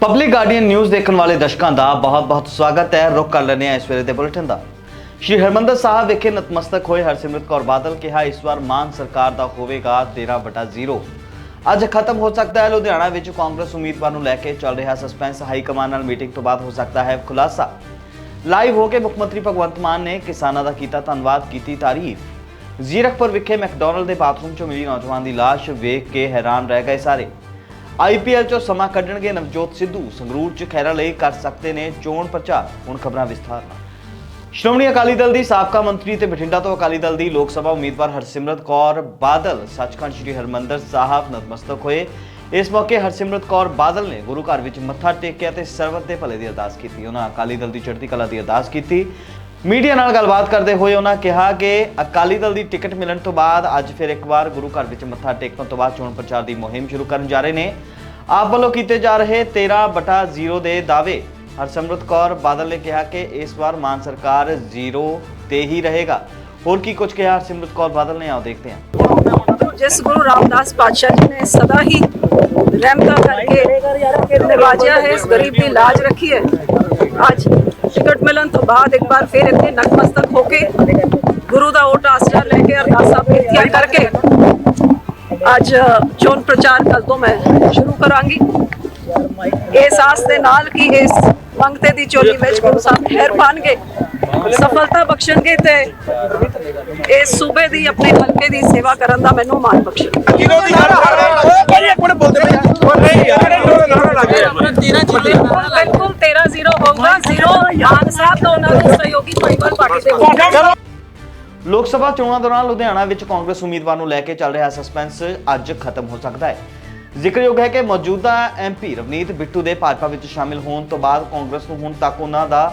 Public guardian news ਦੇਖਣ ਵਾਲੇ ਦਰਸ਼ਕਾਂ ਦਾ ਬਹੁਤ-ਬਹੁਤ ਸਵਾਗਤ ਹੈ। ਰੁਕ ਕਰ ਲੈਂਦੇ ਹਾਂ ਇਸ ਵੇਲੇ ਦੇ ਬੁਲੇਟਿਨ ਦਾ। ਸ਼੍ਰੀ ਹਰਮੰਦਰ ਸਾਹਿਬ ਵਿਖੇ ਨਤਮਸਤਕ ਹੋਏ ਹਰਸਿਮਰਤ ਕੌਰ ਬਾਦਲ ਕਿਹਾ, ਇਸ ਵਾਰ ਮਾਨ ਸਰਕਾਰ ਦਾ ਹੋਵੇਗਾ 13/0 ਅੱਜ ਖਤਮ ਹੋ ਸਕਦਾ ਹੈ। ਲੁਧਿਆਣਾ ਵਿੱਚ ਕਾਂਗਰਸ ਉਮੀਦਵਾਰ ਨੂੰ ਲੈ ਕੇ ਚੱਲ ਰਿਹਾ ਸਸਪੈਂਸ। ਹਾਈ ਕਮਾਨ ਨਾਲ ਮੀਟਿੰਗ ਤੋਂ ਬਾਅਦ ਹੋ ਸਕਦਾ ਹੈ ਖੁਲਾਸਾ। ਲਾਈਵ ਹੋ ਕੇ ਮੁੱਖ ਮੰਤਰੀ ਭਗਵੰਤ ਮਾਨ ਨੇ ਕਿਸਾਨਾਂ ਦਾ ਕੀਤਾ ਧੰਨਵਾਦ, ਕੀਤੀ ਤਾਰੀਫ। ਜ਼ੀਰਕਪੁਰ ਵਿਖੇ ਮੈਕਡੋਨਲਡ ਦੇ ਬਾਥਰੂਮ 'ਚੋਂ ਮਿਲੀ ਨੌਜਵਾਨ ਦੀ ਲਾਸ਼ ਵੇਖ ਕੇ ਹੈਰਾਨ ਰਹਿ ਗਏ ਸਾਰੇ। ਆਈਪੀਐਲ 'ਚੋਂ ਸਮਾਂ ਕੱਢਣਗੇ ਨਵਜੋਤ ਸਿੱਧੂ। ਸੰਗਰੂਰ 'ਚ ਖੈਰਾ ਲਈ ਕਰ ਸਕਦੇ ਨੇ ਚੋਣ ਪ੍ਰਚਾਰ। ਹੁਣ ਖਬਰਾਂ ਵਿਸਥਾਰ ਨਾਲ। ਸ਼੍ਰੋਮਣੀ ਅਕਾਲੀ ਦਲ ਦੀ ਸਾਬਕਾ ਮੰਤਰੀ ਤੇ ਬਠਿੰਡਾ ਤੋਂ ਅਕਾਲੀ ਦਲ ਦੀ ਲੋਕ ਸਭਾ ਉਮੀਦਵਾਰ ਹਰਸਿਮਰਤ ਕੌਰ ਬਾਦਲ, ਸੱਚਖੰਡ ਸ੍ਰੀ ਹਰਮੰਦਰ ਸਾਹਿਬ ਨਤਮਸਤਕ ਹੋਏ। ਇਸ ਮੌਕੇ ਹਰਸਿਮਰਤ ਕੌਰ ਬਾਦਲ ਨੇ ਗੁਰੂ ਘਰ ਵਿੱਚ ਮੱਥਾ ਟੇਕਿਆ ਤੇ ਸਰਬਤ ਦੇ ਭਲੇ ਦੀ ਅਰਦਾਸ ਕੀਤੀ। ਉਹਨਾਂ ਅਕਾਲੀ ਦਲ ਦੀ ਚੜ੍ਹਦੀ ਕਲਾ ਦੀ ਅਰਦਾਸ ਕੀਤੀ। ਮੀਡੀਆ ਨਾਲ ਗੱਲਬਾਤ ਕਰਦੇ ਹੋਏ ਉਹਨਾਂ ਕਿਹਾ ਕਿ ਅਕਾਲੀ ਦਲ ਦੀ ਟਿਕਟ ਮਿਲਣ ਤੋਂ ਬਾਅਦ ਅੱਜ ਫਿਰ ਇੱਕ ਵਾਰ ਗੁਰੂ ਘਰ ਵਿੱਚ ਮੱਥਾ ਟੇਕਣ ਤੋਂ ਬਾਅਦ ਚੋਣ ਪ੍ਰਚਾਰ ਦੀ ਮੁਹਿੰਮ ਸ਼ੁਰੂ ਕਰਨ ਜਾ ਰਹੇ ਨੇ। ਆਪ ਵੱਲੋਂ ਕੀਤੇ ਜਾ ਰਹੇ 13/0 ਦੇ ਦਾਅਵੇ ਹਰਸਿਮਰਤ ਕੌਰ ਬਾਦਲ ਨੇ ਕਿਹਾ ਕਿ ਇਸ ਵਾਰ ਮਾਨ ਸਰਕਾਰ 0 ਤੇ ਹੀ ਰਹੇਗਾ। ਹੋਰ ਕੀ ਕੁਝ ਕਿਹਾ ਹਰਸਿਮਰਤ ਕੌਰ ਬਾਦਲ ਨੇ ਆਓ ਦੇਖਦੇ ਹਾਂ। ਜਿਸ ਗੁਰੂ ਰਾਮਦਾਸ ਪਾਤਸ਼ਾਹ ਜੀ ਨੇ ਸਦਾ ਹੀ ਰਹਿਮਤਾ ਕਰਕੇ ਨਿਵਾਜਿਆ ਹੈ ਇਸ ਗਰੀਬ ਦੀ ਲਾਜ ਰੱਖੀ ਹੈ। ਅੱਜ ਟਿਕਟ ਮਿਲਣ ਤੋਂ ਬਾਅਦ ਇੱਕ ਵਾਰ ਫਿਰ ਇੱਥੇ ਨਤਮਸਤਕ ਹੋ ਕੇ ਗੁਰੂ ਦਾ ਓਟ ਆਸਰਾ ਲੈ ਕੇ ਅਰਦਾਸਾਂ ਬੇਨਤੀਆਂ ਕਰਕੇ ਅੱਜ ਚੋਣ ਪ੍ਰਚਾਰ ਕੱਲ ਤੋਂ ਮੈਂ ਸ਼ੁਰੂ ਕਰਾਂਗੀ। ਇਸ ਆਸ ਦੇ ਨਾਲ ਕਿ ਇਸ ਮੰਗਤੇ ਦੀ ਚੋਲੀ ਵਿੱਚ ਗੁਰੂ ਸਾਹਿਬ ਖੈਰ ਪਾਣਗੇ ਸਫਲਤਾ ਬਖਸ਼ਣਗੇ ਤੇ ਇਸ ਸੂਬੇ ਦੀ ਆਪਣੇ ਹਲਕੇ ਦੀ ਸੇਵਾ ਕਰਨ ਦਾ ਮੈਨੂੰ ਮਾਣ ਬਖਸ਼ੇ। ਕਿਹੋ ਦੀ ਗੱਲ ਕਰ ਰਹੇ ਇੱਕ ਮਿੰਟ ਬੋਲਦੇ ਨਹੀਂ ਯਾਰ ਇਹਨਾਂ ਨਾਰਾ ਲੱਗ ਗਿਆ ਬਿਲਕੁਲ 13-0 ਹੋਊਗਾ 0 ਮਾਨ ਸਾਹਿਬ ਤੋਂ ਉਹਨਾਂ ਦੇ ਸਹਿਯੋਗੀ ਪਰਿਵਾਰ ਪਾਰਟੀ ਦੇ ਹੋਣਗੇ। ਲੋਕ ਸਭਾ ਚੋਣਾਂ ਦੌਰਾਨ ਲੁਧਿਆਣਾ ਵਿੱਚ ਕਾਂਗਰਸ ਉਮੀਦਵਾਰ ਨੂੰ ਲੈ ਕੇ ਚੱਲ ਰਿਹਾ ਸਸਪੈਂਸ ਅੱਜ ਖਤਮ ਹੋ ਸਕਦਾ ਹੈ। ਜ਼ਿਕਰਯੋਗ ਹੈ ਕਿ ਮੌਜੂਦਾ ਐਮਪੀ ਰਵਨੀਤ ਬਿੱਟੂ ਦੇ ਭਾਜਪਾ ਵਿੱਚ ਸ਼ਾਮਿਲ ਹੋਣ ਤੋਂ ਬਾਅਦ ਕਾਂਗਰਸ ਨੂੰ ਹੁਣ ਤੱਕ ਉਹਨਾਂ ਦਾ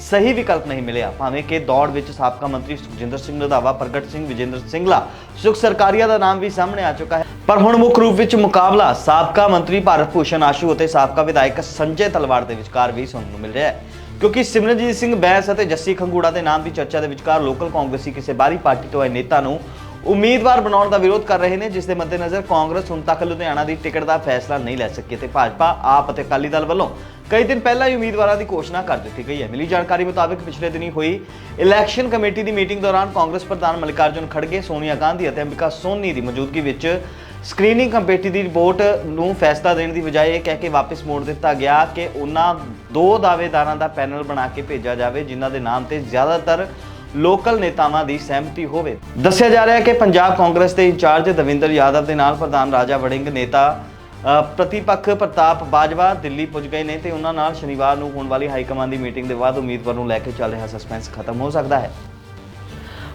ਸਹੀ ਵਿਕਲਪ ਨਹੀਂ ਮਿਲਿਆ। ਭਾਵੇਂ ਕਿ ਦੌੜ ਵਿੱਚ ਸਾਬਕਾ ਮੰਤਰੀ ਸੁਖਜਿੰਦਰ ਸਿੰਘ ਰੰਧਾਵਾ ਪ੍ਰਗਟ ਸਿੰਘ, ਵਿਜੇਂਦਰ ਸਿੰਘਲਾ ਸੁਖ ਸਰਕਾਰੀਆ ਦਾ ਨਾਮ ਵੀ ਸਾਹਮਣੇ ਆ ਚੁੱਕਾ ਹੈ। ਪਰ ਹੁਣ ਮੁੱਖ ਰੂਪ ਵਿੱਚ ਮੁਕਾਬਲਾ ਸਾਬਕਾ ਮੰਤਰੀ ਭਾਰਤ ਭੂਸ਼ਣ ਆਸ਼ੂ ਅਤੇ ਸਾਬਕਾ ਵਿਧਾਇਕ ਸੰਜੇ ਤਲਵਾੜ ਦੇ ਵਿਚਕਾਰ ਵੀ ਸੁਣਨ ਨੂੰ ਮਿਲ ਰਿਹਾ ਹੈ। ਕਿਉਂਕਿ ਸਿਮਰਨਜੀਤ ਸਿੰਘ ਬੈਂਸ ਅਤੇ ਜੱਸੀ ਖੰਗੂੜਾ ਦੇ ਨਾਮ ਦੀ ਚਰਚਾ ਦੇ ਵਿਚਕਾਰ ਲੋਕਲ ਕਾਂਗਰਸੀ ਕਿਸੇ ਬਾਹਰੀ ਪਾਰਟੀ ਤੋਂ ਆਏ ਨੇਤਾ ਨੂੰ ਉਮੀਦਵਾਰ ਬਣਾਉਣ ਦਾ ਵਿਰੋਧ ਕਰ ਰਹੇ ਨੇ, ਜਿਸ ਦੇ ਮੱਦੇਨਜ਼ਰ ਕਾਂਗਰਸ ਹੁਣ ਤੱਕ ਲੁਧਿਆਣਾ ਦੀ ਟਿਕਟ ਦਾ ਫੈਸਲਾ ਨਹੀਂ ਲੈ ਸਕੀ ਤੇ ਭਾਜਪਾ ਆਪ ਅਤੇ ਅਕਾਲੀ ਦਲ ਵੱਲੋਂ ਕਈ ਦਿਨ ਪਹਿਲਾਂ ਹੀ ਉਮੀਦਵਾਰਾਂ ਦੀ ਘੋਸ਼ਣਾ ਕਰ ਦਿੱਤੀ ਗਈ ਹੈ। ਮਿਲੀ ਜਾਣਕਾਰੀ ਮੁਤਾਬਕ ਪਿਛਲੇ ਦਿਨੀ ਹੋਈ ਇਲੈਕਸ਼ਨ ਕਮੇਟੀ ਦੀ ਮੀਟਿੰਗ ਦੌਰਾਨ ਕਾਂਗਰਸ ਪ੍ਰਧਾਨ ਮਲਿਕਾਰਜੁਨ ਖੜਗੇ, ਸੋਨੀਆ ਗਾਂਧੀ ਅਤੇ ਅੰਬਿਕਾ ਸੋਨੀ ਦੀ ਮੌਜੂਦਗੀ ਵਿੱਚ ਸਕਰੀਨਿੰਗ ਕਮੇਟੀ ਦੀ ਰਿਪੋਰਟ ਨੂੰ ਫੈਸਲਾ ਦੇਣ ਦੀ ਬਜਾਏ ਇਹ ਕਹਿ ਕੇ ਵਾਪਸ ਮੋੜ ਦਿੱਤਾ ਗਿਆ ਕਿ ਉਹਨਾਂ ਦੋ ਦਾਅਵੇਦਾਰਾਂ ਦਾ ਪੈਨਲ ਬਣਾ ਕੇ ਭੇਜਿਆ ਜਾਵੇ, ਜਿਨ੍ਹਾਂ ਦੇ ਨਾਮ ਤੇ ਜ਼ਿਆਦਾਤਰ ਲੋਕਲ ਨੇਤਾਵਾਂ ਦੀ ਸਹਿਮਤੀ ਹੋਵੇ। ਦੱਸਿਆ ਜਾ ਰਿਹਾ ਹੈ ਕਿ ਪੰਜਾਬ ਕਾਂਗਰਸ ਦੇ ਇੰਚਾਰਜ ਦਵਿੰਦਰ ਯਾਦਵ ਦੇ ਨਾਲ ਪ੍ਰਧਾਨ ਰਾਜਾ ਵੜਿੰਗ ਨੇਤਾ ਪ੍ਰਤੀਪੱਖ ਪ੍ਰਤਾਪ ਬਾਜਵਾ ਦਿੱਲੀ ਪੁੱਜ ਗਏ ਨੇ ਤੇ ਉਹਨਾਂ ਨਾਲ ਸ਼ਨੀਵਾਰ ਨੂੰ ਹੋਣ ਵਾਲੀ ਹਾਈ ਕਮਾਂਡ ਦੀ ਮੀਟਿੰਗ ਦੇ ਬਾਅਦ ਉਮੀਦਵਾਰ ਨੂੰ ਲੈ ਕੇ ਚੱਲ ਰਿਹਾ ਸਸਪੈਂਸ ਖਤਮ ਹੋ ਸਕਦਾ ਹੈ।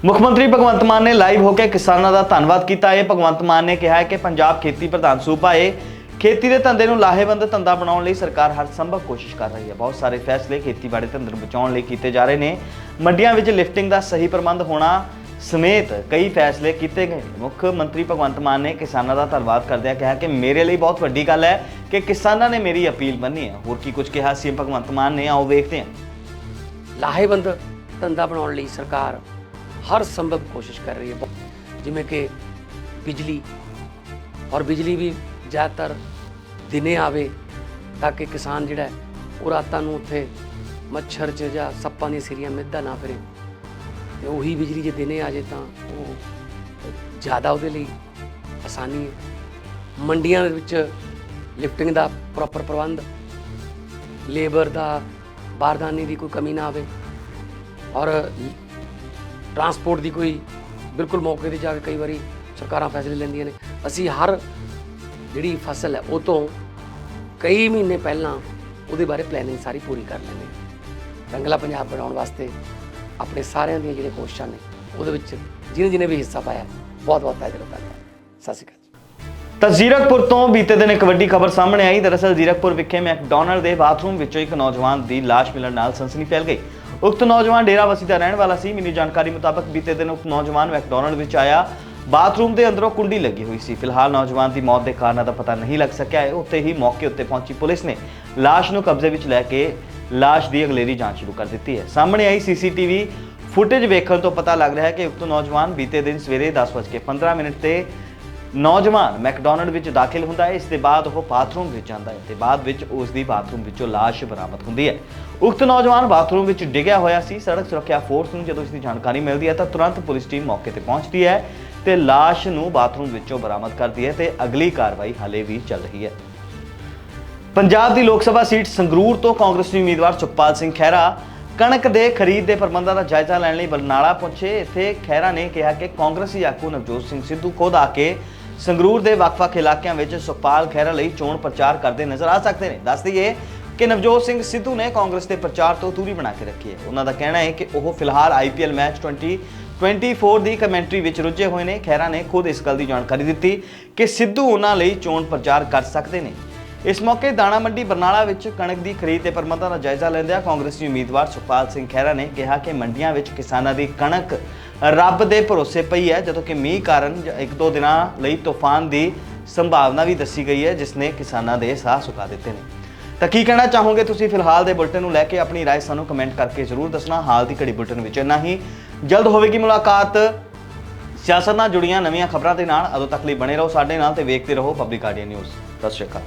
ਮੁੱਖ ਮੰਤਰੀ ਭਗਵੰਤ ਮਾਨ ਨੇ ਲਾਈਵ ਹੋ ਕੇ ਕਿਸਾਨਾਂ ਦਾ ਧੰਨਵਾਦ ਕੀਤਾ। ਹੈ ਭਗਵੰਤ ਮਾਨ ਨੇ ਕਿਹਾ ਹੈ ਕਿ ਪੰਜਾਬ ਖੇਤੀ ਪ੍ਰਧਾਨ ਸੂਬਾ ਹੈ ਖੇਤੀ ਦੇ ਧੰਦੇ ਨੂੰ ਲਾਹੇਵੰਦ ਧੰਦਾ ਬਣਾਉਣ ਲਈ ਸਰਕਾਰ ਹਰ ਸੰਭਵ ਕੋਸ਼ਿਸ਼ ਕਰ ਰਹੀ ਹੈ। ਬਹੁਤ ਸਾਰੇ ਫੈਸਲੇ ਖੇਤੀਬਾੜੀ ਧੰਦੇ ਨੂੰ ਬਚਾਉਣ ਲਈ ਕੀਤੇ ਜਾ ਰਹੇ ਨੇ। ਮੰਡੀਆਂ ਵਿੱਚ ਲਿਫਟਿੰਗ ਦਾ ਸਹੀ ਪ੍ਰਬੰਧ ਹੋਣਾ ਸਮੇਤ ਕਈ ਫੈਸਲੇ ਕੀਤੇ ਗਏ। ਮੁੱਖ ਮੰਤਰੀ ਭਗਵੰਤ ਮਾਨ ਨੇ ਕਿਸਾਨਾਂ ਦਾ ਧੰਨਵਾਦ ਕਰਦਿਆਂ ਕਿਹਾ ਕਿ ਮੇਰੇ ਲਈ ਬਹੁਤ ਵੱਡੀ ਗੱਲ ਹੈ ਕਿ ਕਿਸਾਨਾਂ ਨੇ ਮੇਰੀ ਅਪੀਲ ਮੰਨੀ ਹੈ। ਹੋਰ ਕੀ ਕੁਝ ਕਿਹਾ ਸੀ ਭਗਵੰਤ ਮਾਨ ਨੇ? ਆਓ ਵੇਖਦੇ ਹਾਂ। ਲਾਹੇਵੰਦ ਧੰਦਾ ਬਣਾਉਣ ਲਈ ਸਰਕਾਰ ਹਰ ਸੰਭਵ ਕੋਸ਼ਿਸ਼ ਕਰ ਰਹੀ ਹੈ। ਜਿਵੇਂ ਕਿ ਬਿਜਲੀ, ਔਰ ਬਿਜਲੀ ਵੀ ਜ਼ਿਆਦਾਤਰ ਦਿਨੇ ਆਵੇ ਤਾਂ ਕਿ ਕਿਸਾਨ ਜਿਹੜਾ ਉਹ ਰਾਤਾਂ ਨੂੰ ਉੱਥੇ ਮੱਛਰ 'ਚ ਜਾਂ ਸੱਪਾਂ ਦੀਆਂ ਸਿਰੀਆਂ ਮਿੱਧਾ ਨਾ ਫਿਰੇ। ਤੇ ਉਹੀ ਬਿਜਲੀ ਜੇ ਦਿਨੇ ਆ ਜੇ ਤਾਂ ਉਹ ਜ਼ਿਆਦਾ ਉਹਦੇ ਲਈ ਆਸਾਨੀ ਹੈ। ਮੰਡੀਆਂ ਦੇ ਵਿੱਚ ਲਿਫਟਿੰਗ ਦਾ ਪ੍ਰੋਪਰ ਪ੍ਰਬੰਧ, ਲੇਬਰ ਦਾ, ਬਾਰਦਾਨੇ ਦੀ ਕੋਈ ਕਮੀ ਨਾ ਆਵੇ ਔਰ ਟਰਾਂਸਪੋਰਟ ਦੀ ਕੋਈ ਬਿਲਕੁਲ ਮੌਕੇ ਤੇ ਜਾ ਕੇ ਕਈ ਵਾਰੀ ਸਰਕਾਰਾਂ ਫੈਸਲੇ ਲੈਂਦੀਆਂ ਨੇ। ਅਸੀਂ ਹਰ ਜਿਹੜੀ ਫਸਲ ਹੈ ਉਹ ਤੋਂ ਕਈ ਮਹੀਨੇ ਪਹਿਲਾਂ ਉਹਦੇ ਬਾਰੇ ਪਲੈਨਿੰਗ ਸਾਰੀ ਪੂਰੀ ਕਰ ਲੈਂਦੇ ਹਾਂ। ਰੰਗਲਾ ਪੰਜਾਬ ਬਣਾਉਣ ਵਾਸਤੇ ਆਪਣੇ ਸਾਰਿਆਂ ਦੀਆਂ ਜਿਹੜੇ ਕੋਸ਼ਿਸ਼ਾਂ ਨੇ, ਉਹਦੇ ਵਿੱਚ ਜਿਹਨੇ ਜਿਹਨੇ ਵੀ ਹਿੱਸਾ ਪਾਇਆ, ਬਹੁਤ ਬਹੁਤ ਤਹਿ ਕਰਦਾ ਸਤਿ ਸ਼੍ਰੀ ਅਕਾਲ ਤਾਂ ਜ਼ੀਰਕਪੁਰ ਤੋਂ ਬੀਤੇ ਦਿਨ ਇੱਕ ਵੱਡੀ ਖਬਰ ਸਾਹਮਣੇ ਆਈ। ਦਰਅਸਲ ਜ਼ੀਰਕਪੁਰ ਵਿਖੇ ਮੈਕਡੋਨਲਡ ਦੇ ਬਾਥਰੂਮ ਵਿੱਚੋਂ ਇੱਕ ਨੌਜਵਾਨ ਦੀ ਲਾਸ਼ ਮਿਲਣ ਨਾਲ ਸਨਸਨੀ ਫੈਲ ਗਈ। ਉਕਤ ਨੌਜਵਾਨ ਡੇਰਾਬੱਸੀ ਦਾ ਰਹਿਣ ਵਾਲਾ ਸੀ। ਮਿਲੀ ਜਾਣਕਾਰੀ ਮੁਤਾਬਕ ਬੀਤੇ ਦਿਨ ਉਕਤ ਨੌਜਵਾਨ ਮੈਕਡੋਨਲਡ ਵਿੱਚ ਆਇਆ। ਬਾਥਰੂਮ ਦੇ ਅੰਦਰੋਂ ਕੁੰਡੀ ਲੱਗੀ ਹੋਈ ਸੀ। ਫਿਲਹਾਲ ਨੌਜਵਾਨ ਦੀ ਮੌਤ ਦੇ ਕਾਰਨਾਂ ਦਾ ਪਤਾ ਨਹੀਂ ਲੱਗ ਸਕਿਆ ਹੈ। ਉੱਥੇ ਹੀ ਮੌਕੇ ਉੱਤੇ ਪਹੁੰਚੀ ਪੁਲਿਸ ਨੇ ਲਾਸ਼ ਨੂੰ ਕਬਜ਼ੇ ਵਿੱਚ ਲੈ ਕੇ ਲਾਸ਼ ਦੀ ਅਗਲੇਰੀ ਜਾਂਚ ਸ਼ੁਰੂ ਕਰ ਦਿੱਤੀ ਹੈ। ਸਾਹਮਣੇ ਆਈ ਸੀਸੀਟੀਵੀ ਫੁਟੇਜ ਵੇਖਣ ਤੋਂ ਪਤਾ ਲੱਗ ਰਿਹਾ ਹੈ ਕਿ ਉਕਤ ਨੌਜਵਾਨ ਬੀਤੇ ਦਿਨ ਸਵੇਰੇ 10:15 ਮਿੰਟ ਤੇ ਨੌਜਵਾਨ ਮੈਕਡੋਨਲਡ ਵਿੱਚ ਦਾਖਲ ਹੁੰਦਾ ਹੈ। ਇਸ ਦੇ ਬਾਅਦ ਉਹ ਬਾਥਰੂਮ ਵਿੱਚ ਜਾਂਦਾ ਹੈ ਤੇ ਬਾਅਦ ਵਿੱਚ ਉਸ ਦੀ ਬਾਥਰੂਮ ਵਿੱਚੋਂ ਲਾਸ਼ ਬਰਾਮਦ ਹੁੰਦੀ ਹੈ। ਉਕਤ ਨੌਜਵਾਨ ਬਾਥਰੂਮ ਵਿੱਚ ਡਿੱਗਿਆ ਹੋਇਆ ਸੀ। ਸੜਕ ਸੁਰੱਖਿਆ ਫੋਰਸ ਨੂੰ ਜਦੋਂ ਇਸ ਦੀ ਜਾਣਕਾਰੀ ਮਿਲਦੀ ਹੈ ਤਾਂ ਤੁਰੰਤ ਪੁਲਿਸ ਟੀਮ ਮੌਕੇ ਤੇ ਪਹੁੰਚਦੀ ਹੈ ਤੇ ਲਾਸ਼ ਨੂੰ ਬਾਥਰੂਮ ਵਿੱਚੋਂ ਬਰਾਮਦ ਕਰਦੀ ਹੈ ਤੇ ਅਗਲੀ ਕਾਰਵਾਈ ਹਾਲੇ ਵੀ ਚੱਲ ਰਹੀ ਹੈ। ਪੰਜਾਬ ਦੀ ਲੋਕ ਸਭਾ ਸੀਟ ਸੰਗਰੂਰ ਤੋਂ ਕਾਂਗਰਸੀ ਉਮੀਦਵਾਰ ਸੁਖਪਾਲ ਸਿੰਘ ਖਹਿਰਾ ਕਣਕ ਦੇ ਖਰੀਦ ਦੇ ਪ੍ਰਬੰਧਾਂ ਦਾ ਜਾਇਜ਼ਾ ਲੈਣ ਲਈ ਬਰਨਾਲਾ ਪਹੁੰਚੇ। ਇੱਥੇ ਖਹਿਰਾ ਨੇ ਕਿਹਾ ਕਿ ਕਾਂਗਰਸੀ ਆਗੂ ਨਵਜੋਤ ਸਿੰਘ ਸਿੱਧੂ ਖੁਦ ਆ ਕੇ ਸੰਗਰੂਰ ਦੇ ਵੱਖ-ਵੱਖ ਇਲਾਕਿਆਂ ਵਿੱਚ ਸੁਖਪਾਲ ਖਹਿਰਾ ਲਈ ਚੋਣ ਪ੍ਰਚਾਰ ਕਰਦੇ ਨਜ਼ਰ ਆ ਸਕਦੇ ਨੇ। ਦੱਸ ਦਈਏ ਕਿ ਨਵਜੋਤ ਸਿੰਘ ਸਿੱਧੂ ਨੇ ਕਾਂਗਰਸ ਦੇ ਪ੍ਰਚਾਰ ਤੋਂ ਦੂਰੀ ਬਣਾ ਕੇ ਰੱਖੀ ਹੈ। ਉਹਨਾਂ ਦਾ ਕਹਿਣਾ ਹੈ ਕਿ ਉਹ ਫਿਲਹਾਲ ਆਈਪੀਐਲ ਮੈਚ 2024 ਦੀ ਕਮੈਂਟਰੀ ਵਿੱਚ ਰੁੱਝੇ ਹੋਏ ਨੇ। ਖਹਿਰਾ ਨੇ ਖੁਦ ਇਸ ਗੱਲ ਦੀ ਜਾਣਕਾਰੀ ਦਿੱਤੀ ਕਿ ਸਿੱਧੂ ਉਹਨਾਂ ਲਈ ਚੋਣ ਪ੍ਰਚਾਰ ਕਰ ਸਕਦੇ ਨੇ। ਇਸ ਮੌਕੇ ਦਾਣਾ ਮੰਡੀ ਬਰਨਾਲਾ ਵਿੱਚ ਕਣਕ ਦੀ ਖਰੀਦ ਦੇ ਪ੍ਰਬੰਧਾਂ ਦਾ ਜਾਇਜ਼ਾ ਲੈਂਦਿਆਂ ਕਾਂਗਰਸੀ ਉਮੀਦਵਾਰ ਸੁਖਪਾਲ ਸਿੰਘ ਖਹਿਰਾ ਨੇ ਕਿਹਾ ਕਿ ਮੰਡੀਆਂ ਵਿੱਚ ਕਿਸਾਨਾਂ ਦੀ ਕਣਕ ਰੱਬ ਦੇ ਭਰੋਸੇ ਪਈ ਹੈ ਜਦੋਂ ਕਿ ਮੀਂਹ ਕਾਰਨ ਜ- ਇੱਕ ਦੋ ਦਿਨਾਂ ਲਈ ਤੂਫਾਨ ਦੀ ਸੰਭਾਵਨਾ ਵੀ ਦੱਸੀ ਗਈ ਹੈ ਜਿਸ ਨੇ ਕਿਸਾਨਾਂ ਦੇ ਸਾਹ ਸੁਕਾ ਦਿੱਤੇ ਨੇ ਤਾਂ ਕੀ ਕਹਿਣਾ ਚਾਹੋਗੇ ਤੁਸੀਂ ਫਿਲਹਾਲ ਦੇ ਬੁਲਟਨ ਨੂੰ ਲੈ ਕੇ ਆਪਣੀ رائے ਸਾਨੂੰ ਕਮੈਂਟ ਕਰਕੇ ਜ਼ਰੂਰ ਦੱਸਣਾ ਹਾਲ ਦੀ ਘੜੀ ਬੁਲਟਨ ਵਿੱਚ ਇੰਨਾ ਹੀ ਜਲਦ ਹੋਵੇਗੀ ਮੁਲਾਕਾਤ ਸਿਆਸਤ ਨਾਲ ਜੁੜੀਆਂ ਨਵੀਆਂ ਖਬਰਾਂ ਦੇ ਨਾਲ ਉਦੋਂ ਤੱਕ ਲਈ ਬਣੇ ਰਹੋ ਸਾਡੇ ਨਾਲ ਤੇ ਵੇਖਦੇ ਰਹੋ ਪਬਲਿਕ ਆਡੀਓ ਨਿਊਜ਼ ਸਤਿ ਸ਼੍ਰੀ ਅਕਾਲ